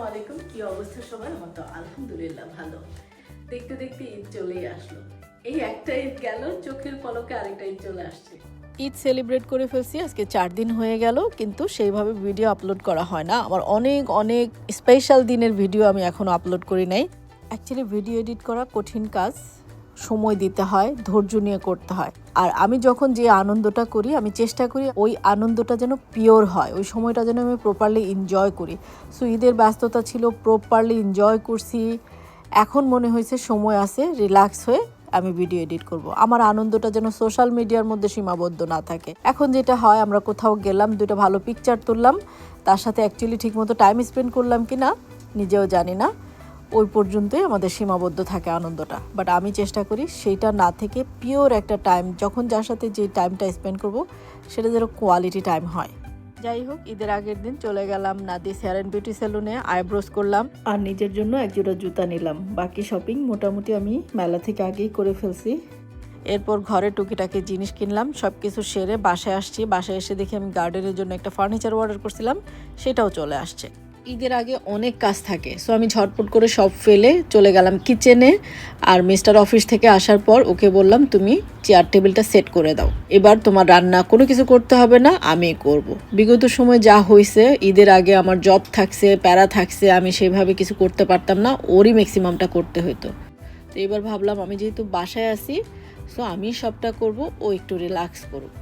আসসালামু আলাইকুম। কি অবস্থা সবার? আমার তো আলহামদুলিল্লাহ ভালো। দেখতে দেখতে ঈদ চলেই আসলো। এই একটা ঈদ গেল, চোখের পলকে আরেকটা ঈদ চলে আসছে। ঈদ সেলিব্রেট করে ফেলছি, আজকে চার দিন হয়ে গেল, কিন্তু সেইভাবে ভিডিও আপলোড করা হয় না। আমার অনেক অনেক স্পেশাল দিনের ভিডিও আমি এখনও আপলোড করি নাই। অ্যাকচুয়ালি ভিডিও এডিট করা কঠিন কাজ। সময় দিতে হয়, ধৈর্য নিয়ে করতে হয়। আর আমি যখন যে আনন্দটা করি, আমি চেষ্টা করি ওই আনন্দটা যেন পিওর হয়, ওই সময়টা যেন আমি প্রপারলি এনজয় করি। সো ঈদের ব্যস্ততা ছিল প্রপারলি এনজয় করছি। এখন মনে হয়েছে সময় আছে রিল্যাক্স হয়ে আমি ভিডিও এডিট করব। আমার আনন্দটা যেন সোশ্যাল মিডিয়ার মধ্যে সীমাবদ্ধ না থাকে। এখন যেটা হয়, আমরা কোথাও গেলাম দুটো ভালো পিকচার তুললাম, তার সাথে অ্যাকচুয়ালি ঠিকমতো টাইম স্পেন্ড করলাম কি না নিজেও জানি না। ওই পর্যন্তই আমাদের সীমাবদ্ধ থাকে আনন্দটা। বাট আমি চেষ্টা করি সেইটা না থেকে পিওর একটা টাইম যখন যার সাথে যে টাইমটা স্পেন্ড করব, সেটা যেন কোয়ালিটি টাইম হয়। যাই হোক, ঈদের আগের দিন চলে গেলাম নাদিস হেয়ার অ্যান্ড বিউটি সেলুনে আইব্রোজ করলাম। আর নিজের জন্য এক জোড়া জুতা নিলাম। বাকি শপিং মোটামুটি আমি মেলা থেকে আগেই করে ফেলছি। এরপর ঘরে টুকিটাকি জিনিস কিনলাম সব কিছু সেরে বাসায় আসছি। বাসায় এসে দেখি আমি গার্ডেনের জন্য একটা ফার্নিচার অর্ডার করছিলাম, সেটাও চলে আসছে। ঈদের আগে অনেক কাজ থাকে। সো আমি ঝটপট করে সব ফেলে চলে গেলাম কিচেনে আর মিস্টার অফিস থেকে আসার পর ওকে বললাম, তুমি চেয়ার টেবিলটা সেট করে দাও। এবার তোমার রান্না কোনো কিছু করতে হবে না আমি করব। বিগত সময় যা হয়েছে, ঈদের আগে আমার জব থাকছে, প্যারা থাকছে, আমি সেভাবে কিছু করতে পারতাম না, ওরই ম্যাক্সিমামটা করতে হতো তো এবার ভাবলাম, আমি যেহেতু বাসায় আছি সো আমি সবটা করব, ও একটু রিল্যাক্স করুক।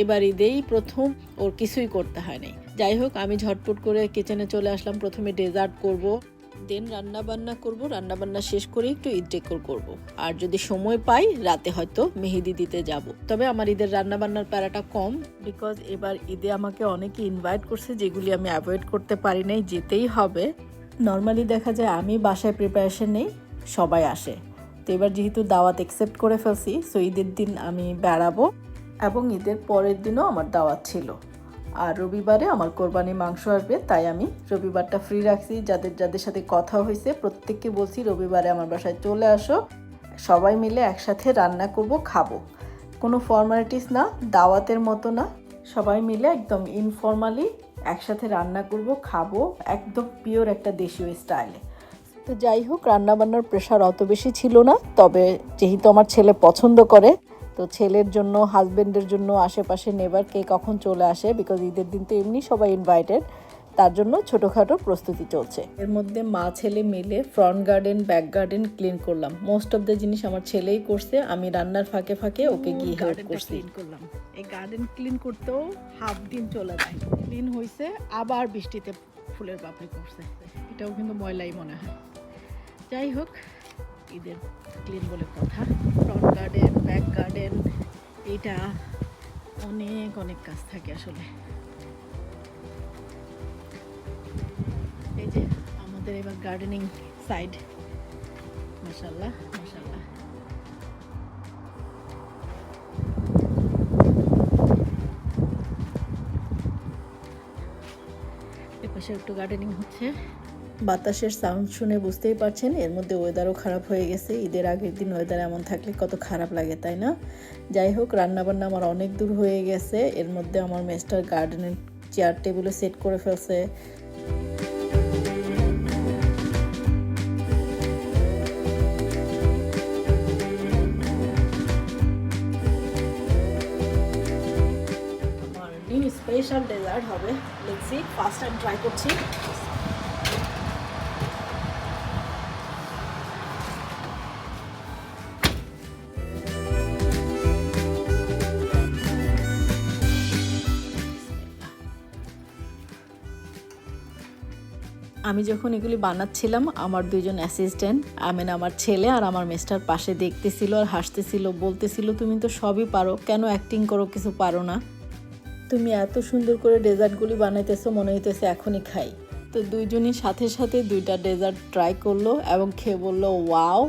এবার ঈদেই প্রথম ওর কিছুই করতে হয় নাই। যাই হোক, আমি ঝটপট করে কিচেনে চলে আসলাম। প্রথমে ডেজার্ট করব দেন রান্না বান্না করব। রান্না বান্না শেষ করে একটু ঈদ ডেকোর করব। আর যদি সময় পাই, রাতে হয়তো মেহেদি দিতে যাব। তবে আমার ঈদের রান্না বান্নার প্যারাটা কম বিকজ এবার ঈদে আমাকে অনেকে ইনভাইট করছে, যেগুলি আমি অ্যাভয়েড করতে পারি নাই, যেতেই হবে। নর্মালি দেখা যায় আমি বাসায় প্রিপারেশন নেই, সবাই আসে। তো এবার যেহেতু দাওয়াত একসেপ্ট করে ফেলছি সো ঈদের দিন আমি বেড়াবো, এবং ঈদের পরের দিনও আমার দাওয়াত ছিল। আর রবিবারে আমার কোরবানি মাংস আসবে, তাই আমি রবিবারটা ফ্রি রাখছি। যাদের যাদের সাথে কথা হয়েছে, প্রত্যেককে বলছি রবিবারে আমার বাসায় চলে আসো। সবাই মিলে একসাথে রান্না করব, খাব। কোনো ফর্মালিটিস না, দাওয়াতের মতো না। সবাই মিলে একদম ইনফর্মালি একসাথে রান্না করব, খাব, একদম পিওর একটা দেশীয় স্টাইলে তো যাই হোক, রান্নাবান্নার প্রেশার অত বেশি ছিল না, তবে যেহেতু আমার ছেলে পছন্দ করে তো ছেলের জন্য হাজবেন্ডের জন্য আশেপাশে নেবার কে কখন চলে আসে? বিকজ ঈদের দিন তো এমনি সবাই ইনভাইটেড তার জন্য ছোটোখাটো প্রস্তুতি চলছে। এর মধ্যে মা ছেলে মিলে front garden back garden clean করলাম। মোস্ট অফ দ্য জিনিস আমার ছেলেই করছে আমি রান্নার ফাঁকে ফাঁকে ওকে গিয়ে হেল্প করছি। করলাম। এই গার্ডেন ক্লিন করতেও হাফ দিন চলে যায়। ক্লিন হয়েছে আবার বৃষ্টিতে ফুলের পাপড়ি করছে। এটাও কিন্তু ময়লাই মনে হয়। যাই হোক ঈদের ক্লিন বলে কথা। ফ্রন্ট গার্ডেন ব্যাক গার্ডেন এটা অনেক অনেক কাজ থাকে আসলে। এই যে আমাদের এবার গার্ডেনিং সাইড মাসাল্লাহ মাসাল্লাহ এপাশে একটু গার্ডেনিং হচ্ছে। বাতাসের সাউন্ড শুনে বুঝতেই পারছেন, এর মধ্যে ওয়েদারও খারাপ হয়ে গেছে। ঈদের আগের দিন ওয়েদার এমন থাকলে কত খারাপ লাগে, তাই না? যাই হোক, রান্নাবান্না আমার অনেক দূর হয়ে গেছে। এর মধ্যে আমার মেস্টার গার্ডেনের চেয়ার টেবিলও সেট করে ফেলছে। স্পেশাল ডেজার্ট হবে let's see first time try করছি। আমি যখন এগুলি বানাচ্ছিলাম, আমার দুইজন অ্যাসিস্ট্যান্ট আমেন আমার ছেলে আর আমার মেস্টার পাশে দেখতেছিল আর হাসতেছিল, বলতেছিল, তুমি তো সবই পারো, কেন অ্যাক্টিং করো কিছু পারো না? তুমি এত সুন্দর করে ডেজার্টগুলি বানাইতেছো, মনে হইতেছে এখনই খাই। তো দুইজনই সাথে সাথে দুইটা ডেজার্ট ট্রাই করল এবং খেয়ে বলল, ওয়াও,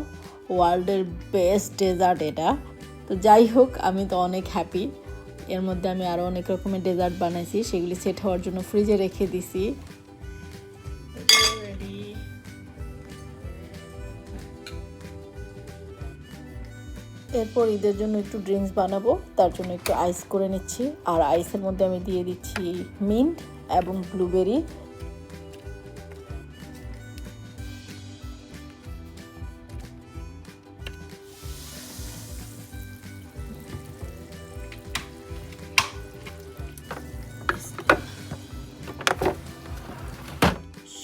ওয়ার্ল্ডের বেস্ট ডেজার্ট এটা। তো যাই হোক, আমি তো অনেক হ্যাপি এর মধ্যে আমি আরও অনেক রকমের ডেজার্ট বানাইছি, সেগুলি সেট হওয়ার জন্য ফ্রিজে রেখে দিছি। এরপর ঈদের জন্য একটু ড্রিঙ্কস বানাবো, তার জন্য একটু আইস করে নিচ্ছি। আর আইসের মধ্যে আমি দিয়ে দিচ্ছি মিন্ট এবং ব্লুবেরি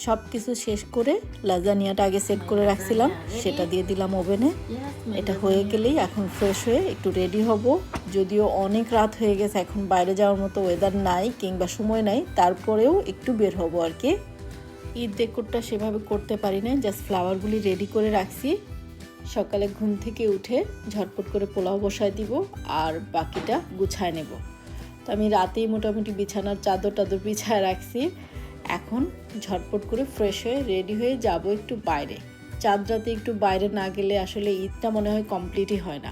সব কিছু শেষ করে লাজানিয়াটা আগে সেট করে রাখছিলাম, সেটা দিয়ে দিলাম ওভেনে এটা হয়ে গেলেই এখন ফ্রেশ হয়ে একটু রেডি হব। যদিও অনেক রাত হয়ে গেছে, এখন বাইরে যাওয়ার মতো ওয়েদার নাই কিংবা সময় নাই, তারপরেও একটু বের হব আর কি। ঈদ ডেকোরটা সেভাবে করতে পারি না জাস্ট ফ্লাওয়ারগুলি রেডি করে রাখছি। সকালে ঘুম থেকে উঠে ঝটপট করে পোলাও বসায় দিব আর বাকিটা গুছায় নেব। তো আমি রাতেই মোটামুটি বিছানার চাদর টাদর বিছায় রাখছি। এখন ঝটপট করে ফ্রেশ হয়ে রেডি হয়ে যাব একটু বাইরে। চাঁদ রাতে একটু বাইরে না গেলে আসলে ঈদটা মনে হয় কমপ্লিটই হয় না।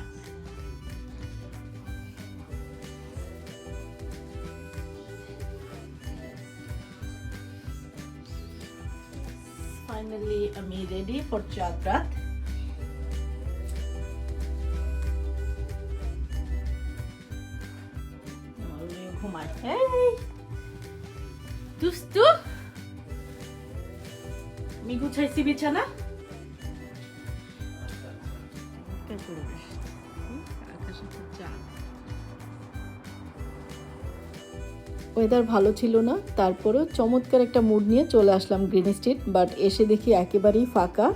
ফাইনালি আমি রেডি ফর চাঁদ রাত আমি গুছাইছি বিছানা। ওয়েদার ভালো ছিল না, তারপরেও চমৎকার একটা মুড নিয়ে চলে আসলাম গ্রিন স্ট্রিট বাট এসে দেখি একেবারেই ফাঁকা।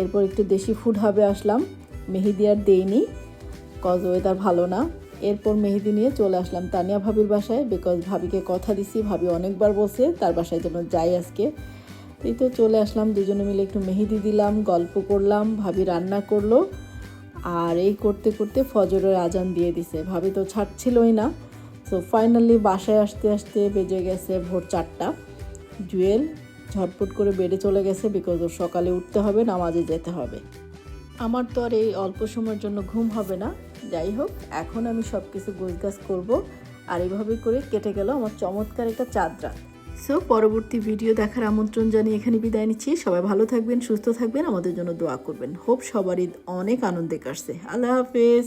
এরপর একটু দেশি ফুড হাবে আসলাম, মেহেদি আর দেইনি কজ ওয়েদার ভালো না। এরপর মেহেদি নিয়ে চলে আসলাম তানিয়া ভাবির বাসায় বিকজ ভাবিকে কথা দিছি, ভাবি অনেকবার বসে তার বাসায় যেন যাই আজকে। এই তো চলে আসলাম, দুজনে মিলে একটু মেহেদি দিলাম, গল্প করলাম, ভাবি রান্না করল। আর এই করতে করতে ফজরের আজান দিয়ে দিছে। ভাবি তো ছাড়ছিলই না। তো ফাইনালি বাসায় আসতে আসতে বেজে গেছে ভোর চারটা। জুয়েল ঝটপট করে বেডে চলে গেছে বিকজ ওর সকালে উঠতে হবে, নামাজে যেতে হবে। আমার তো আর এই অল্প সময়ের জন্য ঘুম হবে না। যাই হোক, এখন আমি সব কিছু গোছগাছ করব। আর এইভাবে করে কেটে গেল আমার চমৎকার একটা চাঁদ রাত। সো পরবর্তী ভিডিও দেখার আমন্ত্রণ জানিয়ে এখানে বিদায় নিচ্ছি। সবাই ভালো থাকবেন, সুস্থ থাকবেন, আমাদের জন্য দোয়া করবেন। হোপ সবারই অনেক আনন্দে কাটছে। আল্লাহ হাফেজ।